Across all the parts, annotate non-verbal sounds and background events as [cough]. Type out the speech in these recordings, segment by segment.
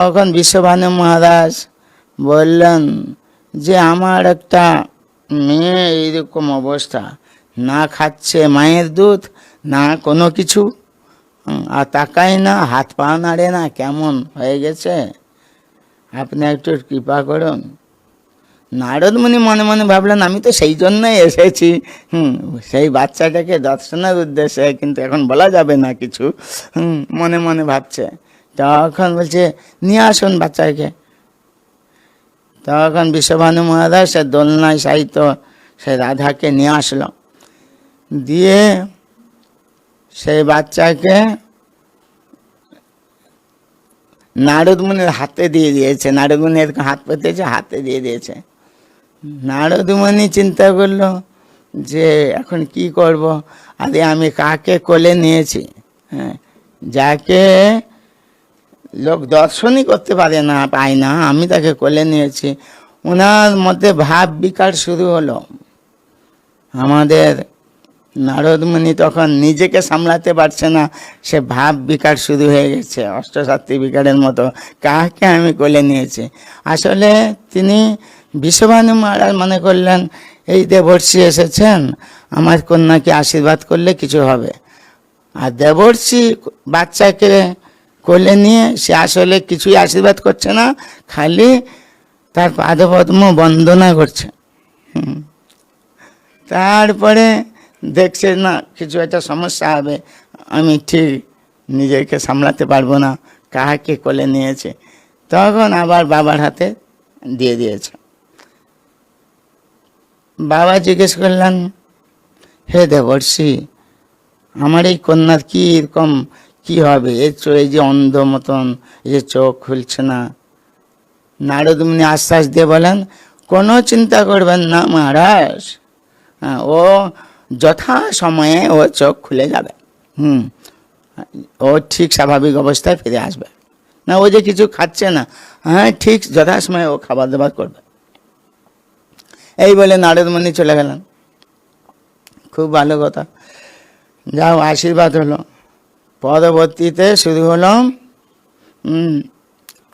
তখন বিশ্বভানু মহারাজ বললেন যে, আমার একটা মেয়ে এইরকম অবস্থা। না খাচ্ছে মায়ের দুধ, না কোনো কিছু। আর তাকাই না, হাত পা নাড়ে না, কেমন হয়ে গেছে? আপনি একটু কৃপা করুন। নারদমণি মনে মনে ভাবলেন, আমি তো সেই জন্যই এসেছি। হুম, সেই বাচ্চাটাকে দর্শনের উদ্দেশ্যে কিন্তু এখন বলা যাবে না কিছু। হুম, মনে মনে ভাবছে। তখন বলছে, নিয়ে আসুন বাচ্চাকে। তখন বিশ্বভানু মহারাজ, সে দোলনায় সাহিত্য, সে রাধাকে নিয়ে আসলো। দিয়ে সেই বাচ্চাকে নারদমুনির হাতে দিয়ে দিয়েছে। নারদমুনি এরকম হাত পেতেছে, হাতে দিয়ে দিয়েছে। নারদমণি চিন্তা করল যে, এখন কি করব? আরে আমি কাকে কোলে নিয়েছি? হ্যাঁ যাকে লোক দর্শনই করতে পারে না, পায় না। আমি তাকে কোলে নিয়েছি। ওনার মধ্যে ভাব বিকার শুরু হলো। আমাদের নারদমণি তখন নিজেকে সামলাতে পারছে না। সে ভাব বিকার শুরু হয়ে গেছে, অষ্টসাত্ত্বিক বিকারের মতো। কাকে আমি কোলে নিয়েছি? আসলে তিনি বিশ্বভানু মহারাজ মনে করলেন, এই দেবর্ষি এসেছেন, আমার কন্যাকে আশীর্বাদ করলে কিছু হবে। আর দেবর্ষি বাচ্চাকে কোলে নিয়ে সে আসলে কিছুই আশীর্বাদ করছে না, খালি তার পাদপদ্ম বন্দনা করছে। তারপরে দেখছে না, কিছু একটা সমস্যা হবে, আমি ঠিক নিজেকে সামলাতে পারব না, কাহাকে কোলে নিয়েছে। তখন আবার বাবার হাতে দিয়ে দিয়েছে। বাবা জিজ্ঞেস করলেন, হে দেবর্ষি, আমার এই কন্যার কি এরকম কি হবে? চো- এই যে অন্ধ মতন এই যে চোখ খুলছে না। নারদমুনি আশ্বাস দিয়ে বলেন কোনো চিন্তা করবেন না মহারাজ। হ্যাঁ, ও যথা সময়ে ও চোখ খুলে যাবে। হুম ও ঠিক স্বাভাবিক অবস্থায় ফিরে আসবে। না ও যে কিছু খাচ্ছে না হ্যাঁ ঠিক যথাসময়ে ও খাবার দাবার করবে। এই বলে নারদমণি চলে গেলেন। খুব ভালো কথা। যাও আশীর্বাদ হলো। পরবর্তীতে শুরু হলো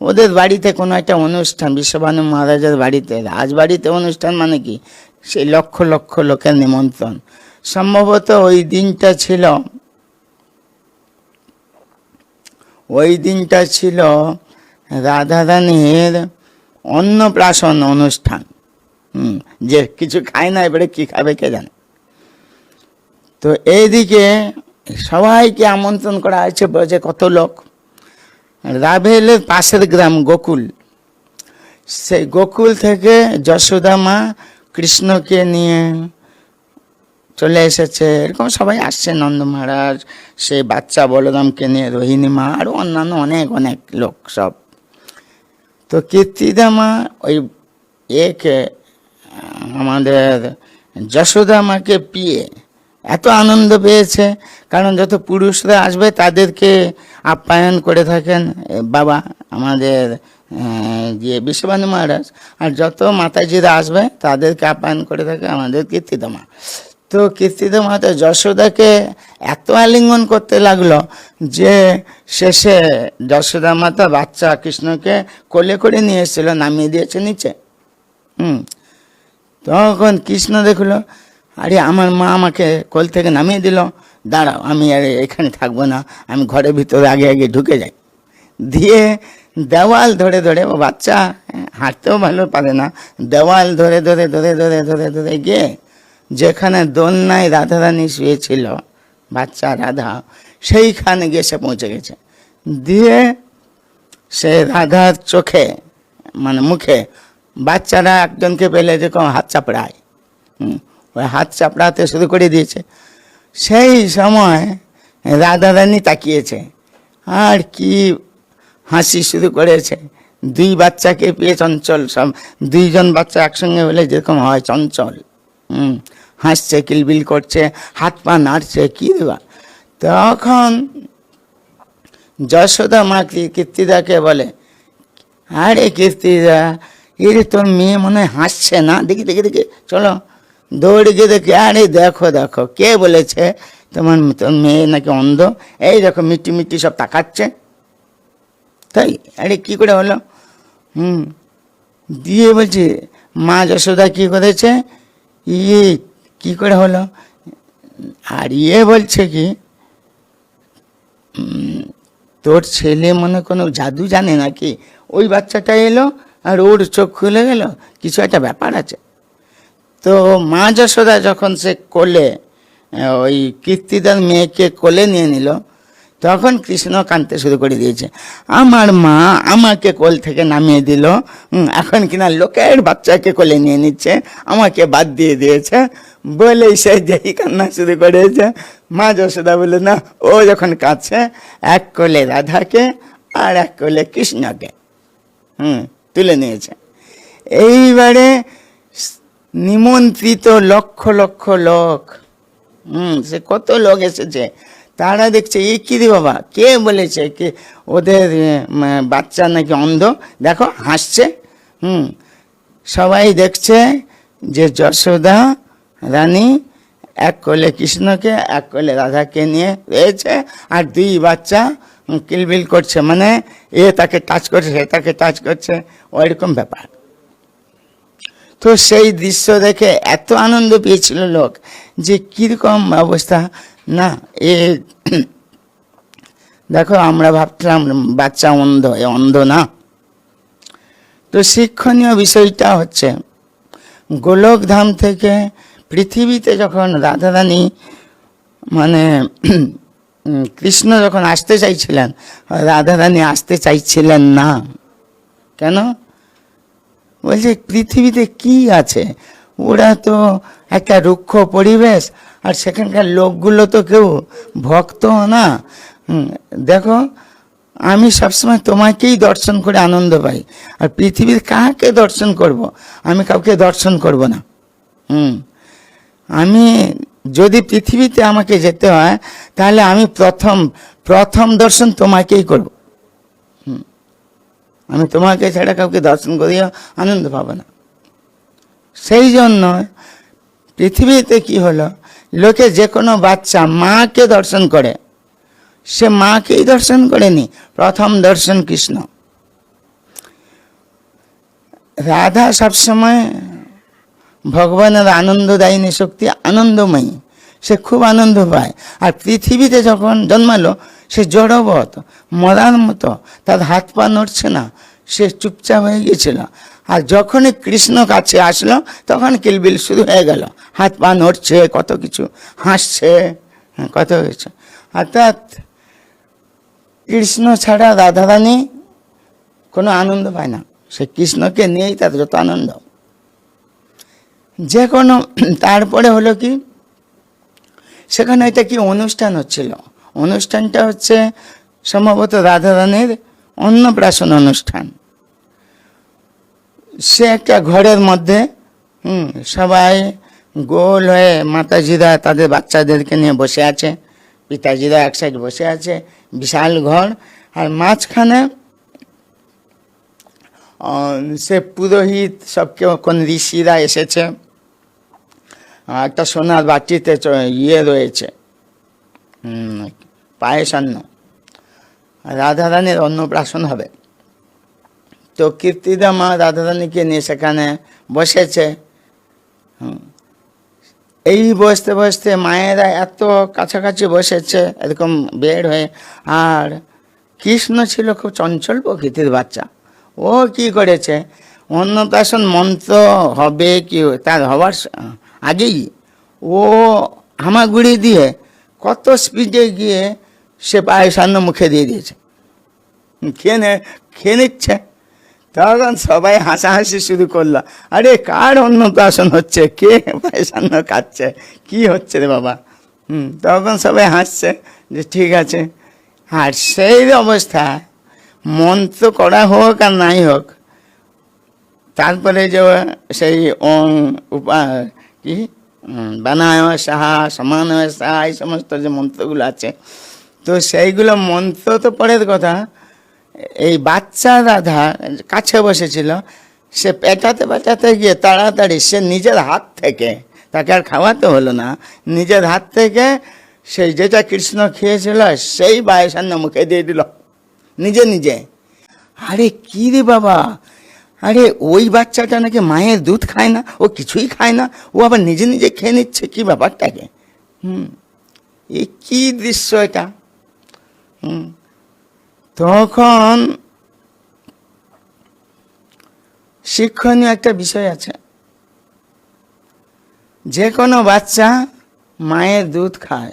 ওদের বাড়িতে কোনো একটা অনুষ্ঠান, বিশ্বভানু মহারাজের বাড়িতে। রাজবাড়িতে অনুষ্ঠান মানে কি? সেই লক্ষ লক্ষ লোকের নিমন্ত্রণ। সম্ভবত ওই দিনটা ছিল, ওই দিনটা ছিল রাধারানীর অন্নপ্রাশন অনুষ্ঠান। যে কিছু খায় না, এবারে কি খাবে কে জানে? তো এইদিকে সবাইকে আমন্ত্রণ করা হয়েছে বলছে কত লোক। রাভেলের পাশের গ্রাম গোকুল। সেই গোকুল থেকে যশোদা মা কৃষ্ণকে নিয়ে চলে এসেছে। এরকম সবাই আসছে, নন্দ মহারাজ সে বাচ্চা বলরামকে নিয়ে, রোহিণী মা আরও অন্যান্য অনেক অনেক লোক সব। তো কীর্তিদা মা, ওই একে, আমাদের যশোদা মাকে পিয়ে এত আনন্দ পেয়েছে। কারণ যত পুরুষরা আসবে, তাদেরকে আপ্যায়ন করে থাকেন বাবা, আমাদের যে বিশ্ববানু মহারাজ। আর যত মাতাজিরা আসবে, তাদেরকে আপ্যায়ন করে থাকে আমাদের কীর্তিদমা। তো কীর্তিদমা তো যশোদাকে এত আলিঙ্গন করতে লাগল যে শেষে যশোদা মাতা বাচ্চা কৃষ্ণকে কোলে করে নিয়ে এসেছিল, নামিয়ে দিয়েছে নিচে। হুম। তখন কৃষ্ণ দেখল আরে আমার মা আমাকে কোল থেকে নামিয়ে দিল। দাঁড়াও আমি আর এখানে থাকব না। আমি ঘরের ভিতরে আগে আগে ঢুকে যাই। দিয়ে দেওয়াল ধরে ধরে ও বাচ্চা হাঁটতেও ভালো পারে না। দেওয়াল ধরে ধরে ধরে ধরে ধরে ধরে গিয়ে যেখানে দোলনায় রাধারানী শুয়েছিল বাচ্চা রাধা সেইখানে গিয়ে সে পৌঁছে গেছে। দিয়ে সে রাধার চোখে মানে মুখে বাচ্চারা একজনকে পেলে যেরকম হাত চাপড়ায়। হুম, ওই হাত চাপড়াতে শুরু করে দিয়েছে। সেই সময় রাধারানী তাকিয়েছে। আর কি হাসি শুরু করেছে। দুই বাচ্চাকে পেয়ে চঞ্চল সব দুইজন বাচ্চা একসঙ্গে হলে যেরকম হয় চঞ্চল। হুম, হাসছে, কিলবিল করছে, হাত পা নাড়ছে, কি দেওয়া তখন যশোদা মা কীর্তিদাকে বলে, আরে কীর্তিদা, এর তোর মেয়ে মনে হাসছে না। দেখি দেখি দেখি, চলো। দৌড়ে গিয়ে দেখি, আরে দেখো দেখো, কে বলেছে? তোমার মেয়ে নাকি অন্ধ? এই দেখো মিট্টি মিট্টি সব তাকাচ্ছে। তাই? আরে কি করে হলো? হুম। দিয়ে বলছে, মা যশোদা কি করেছে? ইয়ে কি করে হলো? আর ইয়ে বলছে কি তোর ছেলে মনে কোনো জাদু জানে নাকি? ওই বাচ্চাটা এলো আর ওর চোখ খুলে গেল। কিছু একটা ব্যাপার আছে। তো মা যশোদা যখন সে কোলে ওই কীর্তিদার মেয়েকে কোলে নিয়ে নিল, তখন কৃষ্ণ কাঁদতে শুরু করে দিয়েছে। আমার মা আমাকে কোল থেকে নামিয়ে দিল। এখন কিনা লোকের বাচ্চাকে কোলে নিয়ে নিচ্ছে, আমাকে বাদ দিয়ে দিয়েছে। বলেই সে যেই কান্না শুরু করেছে। মা যশোদা বলে না, ও যখন কাঁদছে, এক কোলে রাধাকে আর এক কোলে কৃষ্ণকে। হুম, তুলে নিয়েছে। এইবারে নিমন্ত্রিত লক্ষ লক্ষ লোক। হুম, সে কত লোক এসেছে। তারা দেখছে, এ কি রে বাবা? কে বলেছে কে ওদের বাচ্চা নাকি অন্ধ? দেখো, হাসছে। হুম, সবাই দেখছে যে যশোদা রানী এক কোলে কৃষ্ণকে, এক কোলে রাধাকে নিয়ে রয়েছে আর দুই বাচ্চা কিলবিল করছে। মানে এ তাকে টাচ করছে, সে তাকে টাচ করছে। ওইরকম ব্যাপার। তো সেই দৃশ্য দেখে এত আনন্দ পেয়েছিল লোক যে কীরকম অবস্থা। না, এ [clears throat] দেখো, আমরা ভাবছিলাম বাচ্চা অন্ধ, এ অন্ধ না। তো শিক্ষণীয় বিষয়টা হচ্ছে, গোলকধাম থেকে পৃথিবীতে যখন রাধারানী মানে [clears throat] কৃষ্ণ যখন আসতে চাইছিলেন, রাধারানী আসতে চাইছিলেন না। কেন? বলছে, পৃথিবীতে কি আছে? ওরা তো একটা রুক্ষ পরিবেশ, আর সেখানকার লোকগুলো তো কেউ ভক্ত না। দেখো, আমি সবসময় তোমাকেই দর্শন করে আনন্দ পাই, আর পৃথিবীর কাকে দর্শন করব? আমি কাউকে দর্শন করব না। হুম, আমি যদি পৃথিবীতে আমাকে যেতে হয়, তাহলে আমি প্রথম প্রথম দর্শন তোমাকেই করব। আমি তোমাকে ছাড়া কাউকে দর্শন করিয়া আনন্দ পাবো না। সেই জন্য পৃথিবীতে কি হলো? লোকে যে কোনো বাচ্চা মাকে দর্শন করে। সে মাকেই দর্শন করেনি। প্রথম দর্শন কৃষ্ণ। রাধা সবসময় ভগবানের আনন্দদায়িনী শক্তি, আনন্দময়ী। সে খুব আনন্দ পায়। আর পৃথিবীতে যখন জন্মালো সে জড়বত মরার মতো তার হাত পা নড়ছে না সে চুপচাপ হয়ে গিয়েছিল। আর যখনই কৃষ্ণ কাছে আসলো তখন কিলবিল শুরু হয়ে গেল। হাত পা নড়ছে কত কিছু হাসছে হ্যাঁ, কত কিছু। অর্থাৎ কৃষ্ণ ছাড়া রাধারানী কোনো আনন্দ পায় না। সে কৃষ্ণকে নিয়েই তার যত আনন্দ। যে কোনো তারপরে হলো কি সেখানে এটা কি অনুষ্ঠান হচ্ছিল? অনুষ্ঠানটা হচ্ছে সম্ভবত রাধারানীর অন্নপ্রাশন অনুষ্ঠান। সে একটা ঘরের মধ্যে, হুম, সবাই গোল হয়ে মাতাজিরা তাদের বাচ্চাদেরকে নিয়ে বসে আছে, পিতাজিরা এক সাইড বসে আছে, বিশাল ঘর, আর মাঝখানে সে পুরোহিত সব কেউ কোন ঋষিরা এসেছে একটা সোনার চ- ইয়ে রয়েছে। হুম, পায়েস অন্ন। রাধারানীর অন্নপ্রাশন হবে। তো কীর্তিদা মা রাধারানীকে নিয়ে সেখানে বসেছে। এই বসতে বসতে মায়েরা এত কাছাকাছি বসেছে এরকম বের হয়ে। আর কৃষ্ণ ছিল খুব চঞ্চল প্রকৃতির বাচ্চা। ও কি করেছে? অন্নপ্রাশন মন্ত্র হবে কি তার হওয়ার আগেই। ও হামাগুড়ি দিয়ে কত স্পিডে গিয়ে সে পায়সান্ন মুখে দিয়ে দিয়েছে। খেয়ে খেয়ে নিচ্ছে। তখন সবাই হাসাহাসি শুরু করল। আরে, কার অন্নপ্রাশন হচ্ছে? কে পায়সান্ন খাচ্ছে? কি হচ্ছে রে বাবা? হুম, তখন সবাই হাসছে যে ঠিক আছে। আর সেই অবস্থা, মন্ত্র করা হোক আর নাই হোক, তারপরে যে সেই ওং উপা কি? বানায়, সাহা সমানয় সাহা, এই সমস্ত যে মন্ত্রগুলো আছে। তো সেইগুলো মন্ত্র তো পরের কথা। এই বাচ্চা রাধা কাছে বসেছিল, সে পেটাতে পেটাতে গিয়ে তাড়াতাড়ি সে নিজের হাত থেকে, তাকে আর খাওয়াতে হলো না, নিজের হাত থেকে সেই যেটা কৃষ্ণ খেয়েছিল, সেই বায়সান্ন মুখে দিয়ে দিল। নিজে নিজে। আরে কি রে বাবা? আরে ওই বাচ্চাটা নাকি মায়ের দুধ খায় না, ও কিছুই খায় না, ও আবার নিজে নিজে খেয়ে নিচ্ছে, কি ব্যাপারটাকে? হুম, এ কি দৃশ্য এটা? হুম, তখন শিক্ষণীয় একটা বিষয় আছে। যে কোনো বাচ্চা মায়ের দুধ খায়।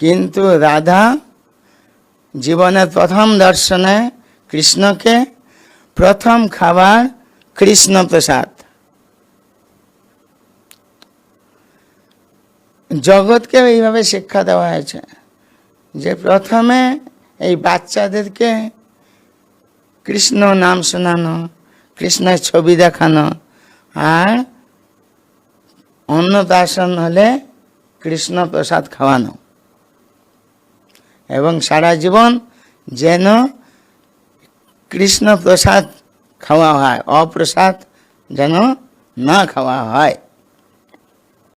কিন্তু রাধা জীবনের প্রথম দর্শনে কৃষ্ণকে প্রথম খাবার কৃষ্ণ প্রসাদ জগৎকে এইভাবে শিক্ষা দেওয়া হয়েছে যে প্রথমে এই বাচ্চাদেরকে কৃষ্ণ নাম শোনানো, কৃষ্ণের ছবি দেখানো আর অন্নপ্রাশন হলে কৃষ্ণ প্রসাদ খাওয়ানো। এবং সারা জীবন যেন কৃষ্ণ প্রসাদ খাওয়া হয় অপ্রসাদ যেন না খাওয়া হয়।